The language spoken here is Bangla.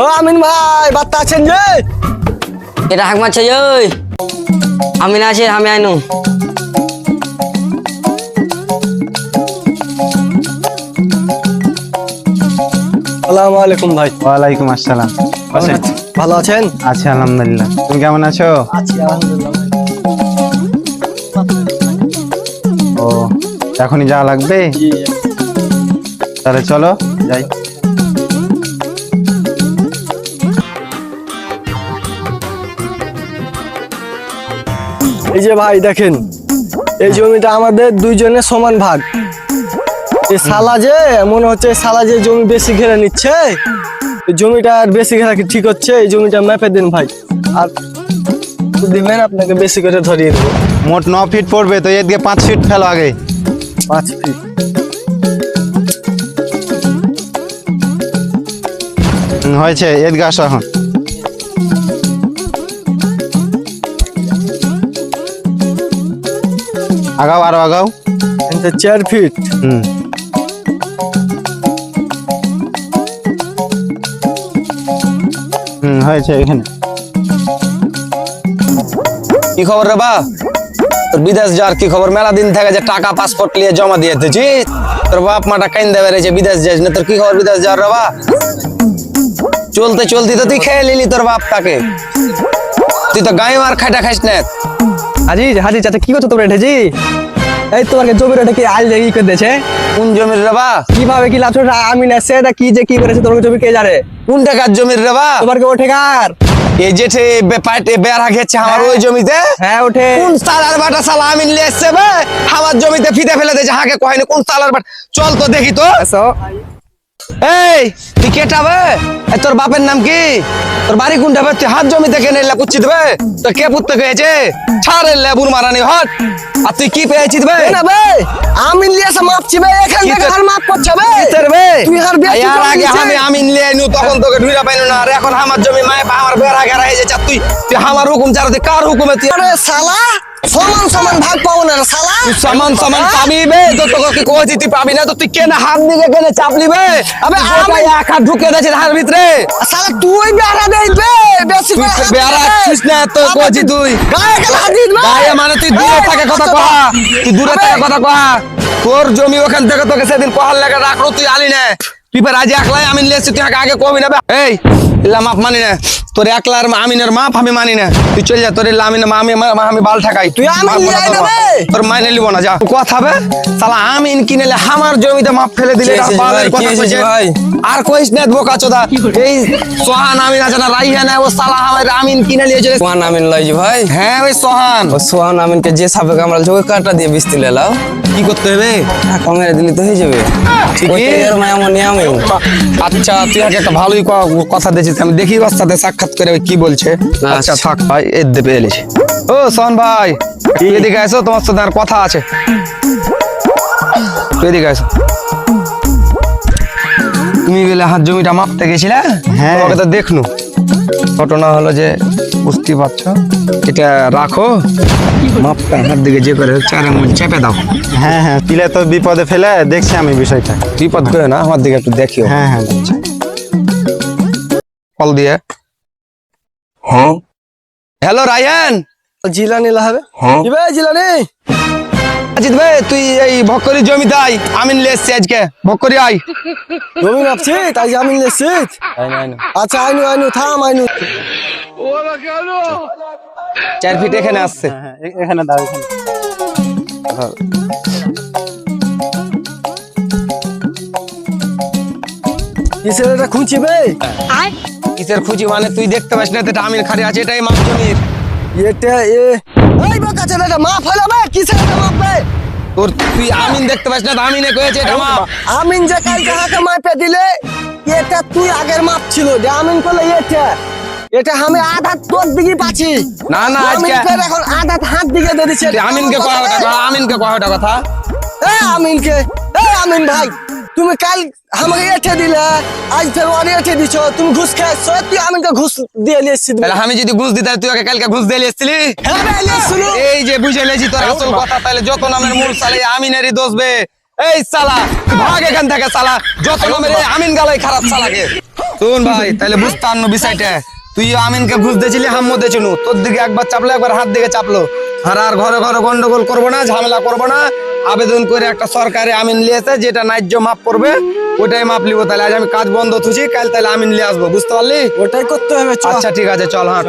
ও আমিন ভাই বার্তা আছেন যে? এটা হাক মারছে ওই। আমিন আছে আমি আইনু। আসসালামু আলাইকুম ভাই। ওয়ালাইকুম আসসালাম। ভালো আছেন? আছি আলহামদুলিল্লাহ। তুমি কেমন আছো? আছি আলহামদুলিল্লাহ। ও এখনই যাওয়া লাগবে? তাহলে চলো যাই। এই যে ভাই দেখেন। এই জমিটা আমাদের দুইজনের সমান ভাগ। এই সালা যে মনে হচ্ছে সালা যে জমি বেশি ঘেরে নিচ্ছে জমিটা আর বেশি ঘেরা ঠিক হচ্ছে? এই জমিটা ম্যাপে দিন ভাই। আর দিবেন আপনাকে বেশি করে ধরিয়ে দেবো। মোট ন ফিট পড়বে তো এদিকে পাঁচ ফিট ফেলো আগে। পাঁচ ফিট হয়েছে এদিকে আসো এখন। আগাও আরও আগাও। চার ফিট হুম। হুম হয়েছে এখানে। কি খবর রে বা? তোর বিদেশ যাওয়ার কি খবর? মেলা দিন থেকে যে টাকা পাসপোর্ট নিয়ে জমা দিয়ে দিয়েছি তোর বাপ মাটা কাইন দেবে রেছে বিদেশ যাইস না তোর কি খবর বিদেশ যাওয়ার রে বা? চলতে চলতে তো তুই খেয়ে নিলি তোর বাপটাকে। তুই তো গায়ে মার খাইটা খাইস না। হাজি হাজি চাচা কি করছ তোমরা এই তোমার জমির ওটা কি আল করে দিয়েছে? কোন জমির কীভাবে কি আমি না সেটা কি যে কি করেছে তোমার জমি কে জানে? কোন টাকার জমির তোমার কে ওঠে কার? এই জেঠে পাইটে বেড়া গেছে আমার ওই জমিতে? হ্যাঁ ওঠে। কোন সালার বাটা সালা আমি নিয়ে এসছে আমার জমিতে ফিতে ফেলে দিয়েছে হাকে কয়নি কোন সালার বাট? চল তো দেখি তো। এই তুই কেটা বে? এই তোর বাপের নাম কি? তোর বাড়ি কোনটা বে? তুই হাত জমিতে কেনে এলে কুচ্ছি দেবে তোর কে পুত্র গেছে ছাড় এলে বুর মারানি হট। আর তুই কি পেয়েছিস বে? না বে আমি লিয়েছে মাপছি বে এখান থেকে আর মাপ করছে বে? তোর বে? তুই আর বেশি আর আগে। আমি আমি নিয়ে আইনু তখন তোকে ঢুইরা পাইনু না। আর এখন আমার জমি মায়ে আমার বেড়া ঘেরা হয়ে যাচ্ছে। তুই তুই আমার হুকুম ছাড়া তুই কার হুকুমে তুই আরে শালা সমান সমান ভাগ পাবো না রে শালা। তুই সমান সমান পাবি বে। তো তোকে কি কইছি তুই পাবি না তো তুই কেন হাত দিকে কেন চাপলি বে? আবে আমি- আমি এক হাত ঢুকে দিয়েছি ধার ভিতরে। শালা তুই বেড়া দেই বে বেশি তুই করে তো হাত বেড়া দিবে। আছিস না তো আবে কইছি তুই। গায়ে গেলে হাত দিস বে। গায়ে মানে তুই দূরে থাকে কথা কহা তুই দূরে থাকে কথা কহা। তোর জমি ওখান থেকে তোকে সেদিন কহার লেগে রাখল তুই আলি না। তুই একলাই আমি তুই আগে আগে কবি না এই ইল্লা মাপ মানি না। তোর একলার আমিনের মাপ আমি মানি না। তুই চল যা তোর ইল্লা আমিনের মা আমি আমি বাল ঠাকাই। তুই তোর মাইনে লিব না যা। কথা বে। সালা আমিন কিনেলে আমার জমিতে মাপ ফেলে দিলে আর কইস না বোকা চোদা এই সোহান আমিন আছে না রাইহান ও সালা আমার আমিন কিনে সোহান আমিন লইজি ভাই। হ্যাঁ ওই সোহান। ও সোহান আমিনকে যে সাপে কামড়াল ওই কাটা দিয়ে বিষ তুলে লাও। কি করতে হবে? টাকা মেরে দিলি তো হয়ে যাবে। মায়া মনে আমি আচ্ছা তুই আগে একটা ভালোই ক- কথা দিয়েছিস। আমি দেখি ওর সাথে সাক্ষাৎ করে কি বলছে। আচ্ছা। থাক ভাই এর দেবে এলিস ও সোহান ভাই তুই এদিকে আসো তোমার সাথে আর কথা আছে। তুই এদিকে আসো তুমি গেলে হাত জমিটা মাপতে গেছিলে? হ্যাঁ। তোমাকে তো দেখনু। ঘটনা হলো যে বুঝতে পারছ? এটা রাখো। মাপটা হাত দিকে যে করে চার আঙুল চেপে দাও। হ্যাঁ হ্যাঁ তিলে তো বিপদে ফেলে দেখছি আমি বিষয়টা। বিপদ করে না আমার দিকে একটু দেখিও। হ্যাঁ হ্যাঁ। কল দিয়ে। হ্যাঁ। হ্যালো রায়ান জিলানি লাহাবে। কি বে জিলানি? আজিত ভাই তুই এই ভক্করি জমি দাই আমিন লে এসছি আজকে। ভক্করি আই জমি মাপছি তাই যে আমি লিয়েছি আচ্ছা আইনু আইনু থাম আইনু। চার ফিট এখানে আসছে। হ্যাঁ, হ্যাঁ, এখানে দাও এখানে। কি ছেলেটা খুঁজছি বে কিসের খুঁজি? মানে তুই দেখতে পাস না এটা আমিন খালি আছে এটাই মাপ জমির। এটা এ। এই বোকা ছেলেটা মাপ হলো বে কি ছেলেটা মাপ বে? তোর তুই আমিন দেখতে পাস না আমিনে কয়েছে এটা মাপ। আমিন যে কালকে হাতে মাপে দিলে এটা তুই আগের মাপ ছিল যে আমিন করলে এটা। এটা আমি আধা তোর দিকে পাচ্ছি। না, না, আজকে- এখন আধা হাত দিকে দিয়ে দিচ্ছে আমিনকে কয় কথা আমিনকে কয় কথা। এ আমিনকে এ আমিন ভাই। তুমি কাল আমাকে এঠে দিলে আজ ফের ওর এঠে দিছ তুমি ঘুষ খাইছো তুই আমিনকে ঘুষ দিয়ে লিয়েছি তাহলে আমি যদি ঘুষ দিতাম তুই কালকে ঘুষ দিয়ে এসেছিলি? হ্যাঁ এই যে বুঝে লেছি তোর আসল কথা তাহলে যত নামের মূল সালে আমিনেরই দোষ বে এই সালা ভাগ এখান থেকে সালা যত নামের আমিন গালাই খারাপ সালাকে। শুন ভাই তাহলে বুঝতে পারন বিষয়টা। তুই আমিনকে ঘুষ দিয়েছিলি হাম মধ্যে চিনু তোর দিকে একবার চাপলো একবার হাত দিকে চাপলো। আর আর ঘরে ঘরে গন্ডগোল করব না ঝামেলা করব না। আবেদন করে একটা সরকারি আমিন নিয়েছে যেটা ন্যায্য মাপ করবে ওটাই মাপ লিবো তাহলে। আজ আমি কাজ বন্ধ থুছি কাল তাহলে আমিন নিয়ে আসব বুঝতে পারলি? ওটাই করতে হবে আচ্ছা ঠিক আছে চল হাঁট।